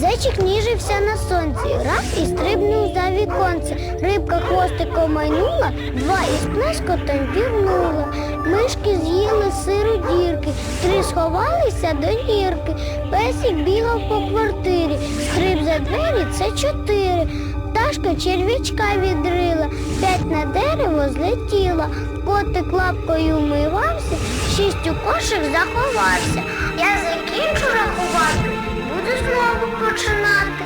Зайчик ніжився на сонці, раз і стрибнув за віконце. Рибка хвостиком майнула, два із плескотом пірнула. Мишки з'їли сиру дірки, три сховалися до нірки. Песик бігав по квартирі, скрип за двері це чотири. Пташка черв'ячка відрила, п'ять на дерево злетіла. Котик лапкою вмивався, шість у кошик заховався. Я закінчу рахувати, починати.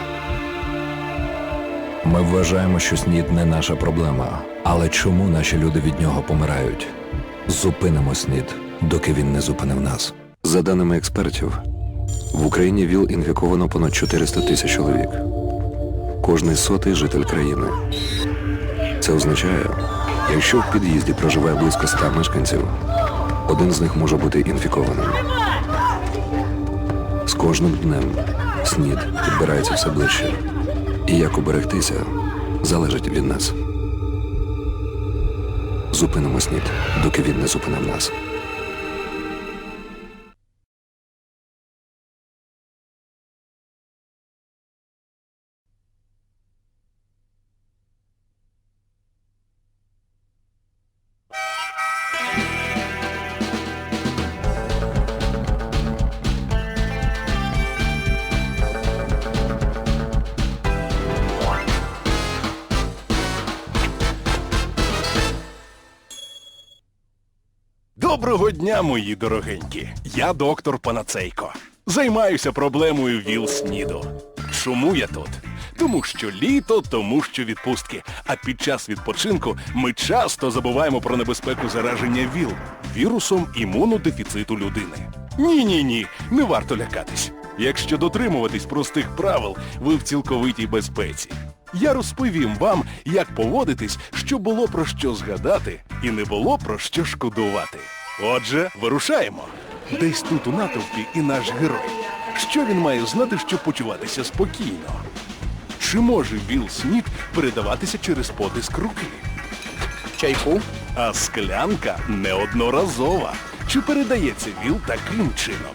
Ми вважаємо, що снід не наша проблема. Але чому наші люди від нього помирають? Зупинимо снід, доки він не зупинив нас. За даними експертів, в Україні ВІЛ інфіковано понад 400 тисяч чоловік. Кожний сотий житель країни. Це означає, якщо в під'їзді проживає близько 100 мешканців, один з них може бути інфікованим. З кожним днем снід підбирається все ближче. І як уберегтися, залежить від нас. Зупинимо снід, доки він не зупинив нас. Доброго дня, мої дорогенькі. Я доктор Панацейко. Займаюся проблемою ВІЛ-СНІДу. Чому я тут? Тому що літо, тому що відпустки. А під час відпочинку ми часто забуваємо про небезпеку зараження ВІЛ вірусом імунодефіциту людини. Ні-ні-ні, не варто лякатись. Якщо дотримуватись простих правил, ви в цілковитій безпеці. Я розповім вам, як поводитись, щоб було про що згадати і не було про що шкодувати. Отже, вирушаємо. Десь тут у натовпі і наш герой. Що він має знати, щоб почуватися спокійно? Чи може Віл Снід передаватися через потиск руки? Чайку? А склянка неодноразова. Чи передається ВІЛ таким чином?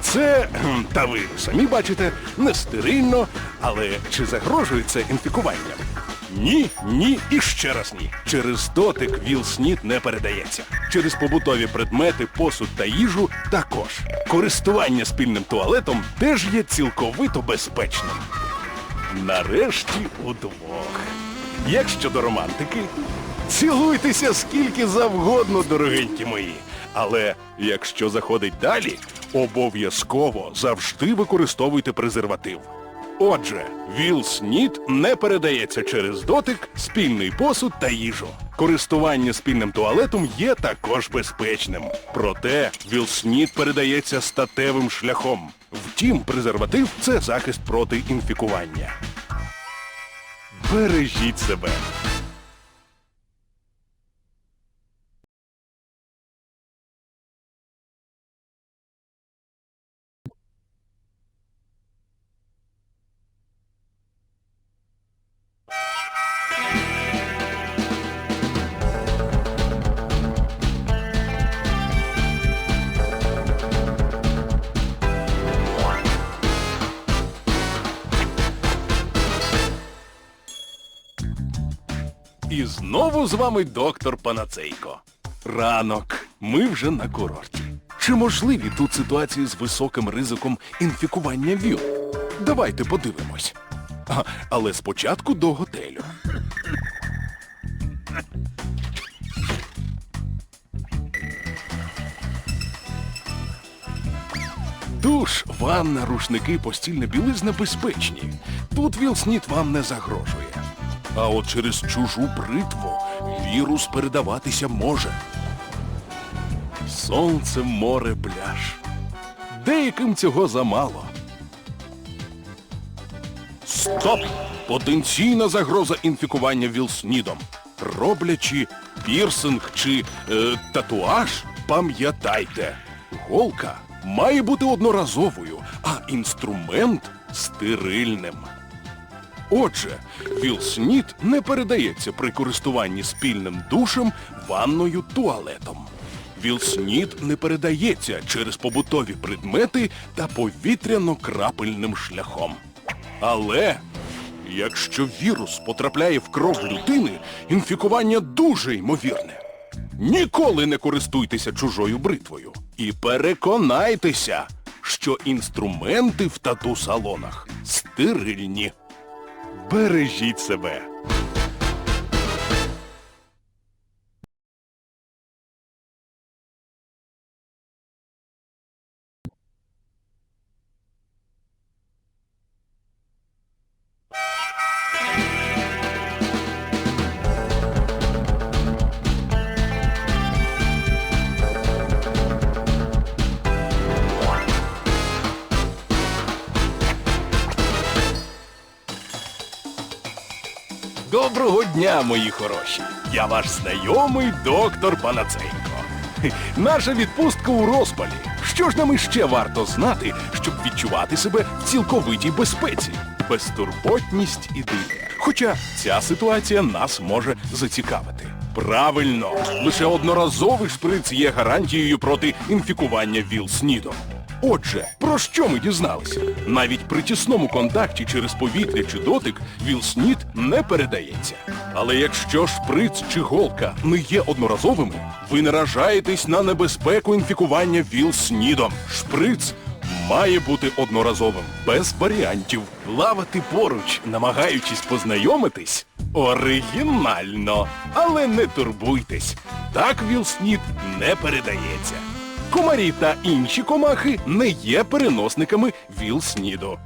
Це, та ви самі бачите, не стерильно, але чи загрожує це інфікуванням? Ні, ні і ще раз ні. Через дотик ВІЛ-СНІД не передається. Через побутові предмети, посуд та їжу також. Користування спільним туалетом теж є цілковито безпечним. Нарешті удвох. Як щодо романтики, цілуйтеся скільки завгодно, дорогенькі мої. Але якщо заходить далі, обов'язково завжди використовуйте презерватив. Отже, ВІЛ-СНІД не передається через дотик, спільний посуд та їжу. Користування спільним туалетом є також безпечним. Проте ВІЛ-СНІД передається статевим шляхом. Втім, презерватив це захист проти інфікування. Бережіть себе. І знову з вами доктор Панацейко. Ранок. Ми вже на курорті. Чи можливі тут ситуації з високим ризиком інфікування ВІЛ? Давайте подивимось. А, але спочатку до готелю. Душ, ванна, рушники, постільна білизна безпечні. Тут ВІЛ-СНІД вам не загрожує. А от через чужу бритву вірус передаватися може. Сонце, море, пляж. Деяким цього замало. Стоп! Потенційна загроза інфікування ВІЛ-СНІДом. Роблячи пірсинг чи е, татуаж, пам'ятайте, голка має бути одноразовою, а інструмент стерильним. Отже, ВІЛ-СНІД не передається при користуванні спільним душем, ванною, туалетом. ВІЛ-СНІД не передається через побутові предмети та повітряно-крапельним шляхом. Але якщо вірус потрапляє в кров людини, інфікування дуже ймовірне. Ніколи не користуйтеся чужою бритвою. І переконайтеся, що інструменти в тату-салонах стерильні. Бережіть себе. Доброго дня, мої хороші! Я ваш знайомий доктор Панацейко. Наша відпустка у розпалі. Що ж нам іще варто знати, щоб відчувати себе в цілковитій безпеці? Безтурботність і диво. Хоча ця ситуація нас може зацікавити. Правильно, лише одноразовий шприц є гарантією проти інфікування ВІЛ-СНІДом. Отже, про що ми дізналися? Навіть при тісному контакті через повітря чи дотик ВІЛ-СНІД не передається. Але якщо шприц чи голка не є одноразовими, ви наражаєтесь на небезпеку інфікування ВІЛ-СНІДом. Шприц має бути одноразовим, без варіантів. Плавати поруч, намагаючись познайомитись, оригінально. Але не турбуйтесь, так ВІЛ-СНІД не передається. Комарі та інші комахи не є переносниками ВІЛ-СНІДу.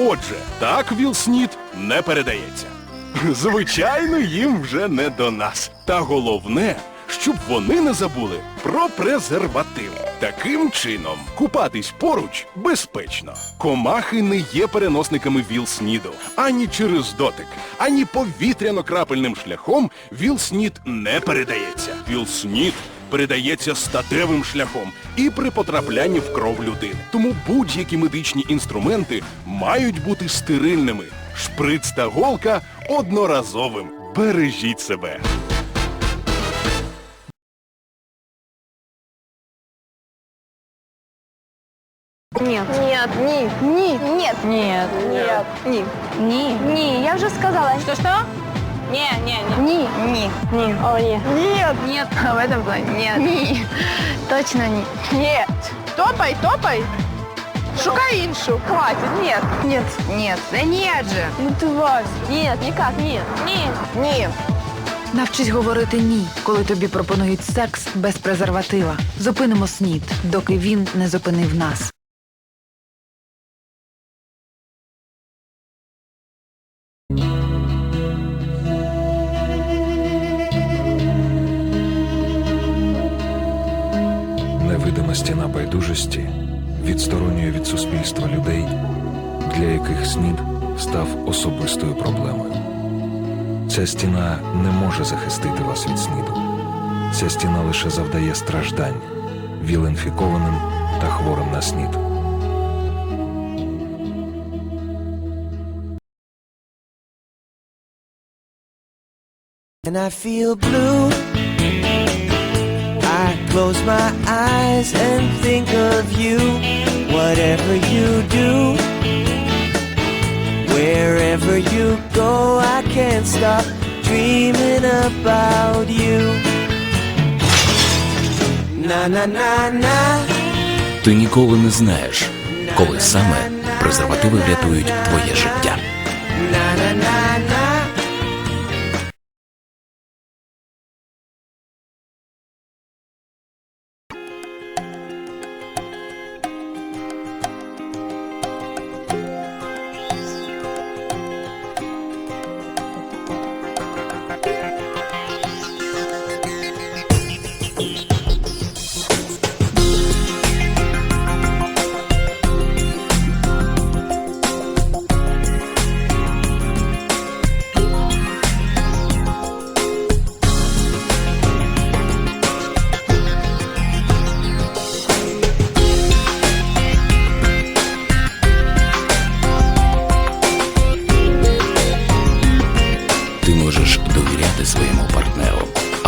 Отже, так ВІЛ-СНІД не передається. Звичайно, їм вже не до нас. Та головне, щоб вони не забули про презерватив. Таким чином, купатись поруч безпечно. Комахи не є переносниками ВІЛ-СНІДу. Ані через дотик, ані повітряно-крапельним шляхом ВІЛ-СНІД не передається. ВІЛ-СНІД передається статевим шляхом і при потраплянні в кров людини. Тому будь-які медичні інструменти мають бути стерильними. Шприц та голка одноразовим. Бережіть себе. Нет. Нет. Ні. Ні. Нет. Нет. Нет. Ні. Ні. Ні. Я вже сказала. Что, Не, не, не. Ні. Ні. Ні. О, ні. Нет. Нет. В этом плане нет. Ні. Точно ні. Нет. Топай, топай. Шукай іншу. Хватит. Нет. Нет. Нет. Да нет же. Ну ты, Вась. Нет, никак. Нет. Ні. Ні. Навчись говорити ні, коли тобі пропонують секс без презерватива. Зупинимо снід, доки він не зупинив нас. Байдужості відсторонює від суспільства людей, для яких снід став особистою проблемою. Ця стіна не може захистити вас від сніду. Ця стіна лише завдає страждань віл-інфікованим та хворим на снід. And I feel blue. Close my eyes and think of you. Whatever you do, wherever you go, I can't stop dreaming about you. Na na na na. Ти ніколи не знаєш, коли саме презервативи врятують твоє життя. Na na na na.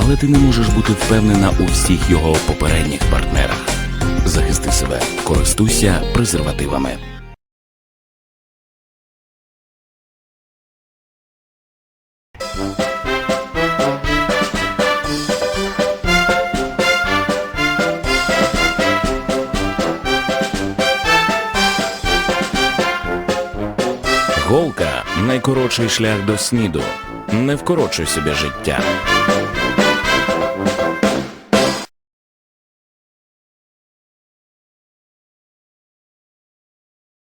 але ти не можеш бути впевнена у всіх його попередніх партнерах. Захисти себе, користуйся презервативами. Голка найкоротший шлях до сніду. Не вкорочуй собі життя.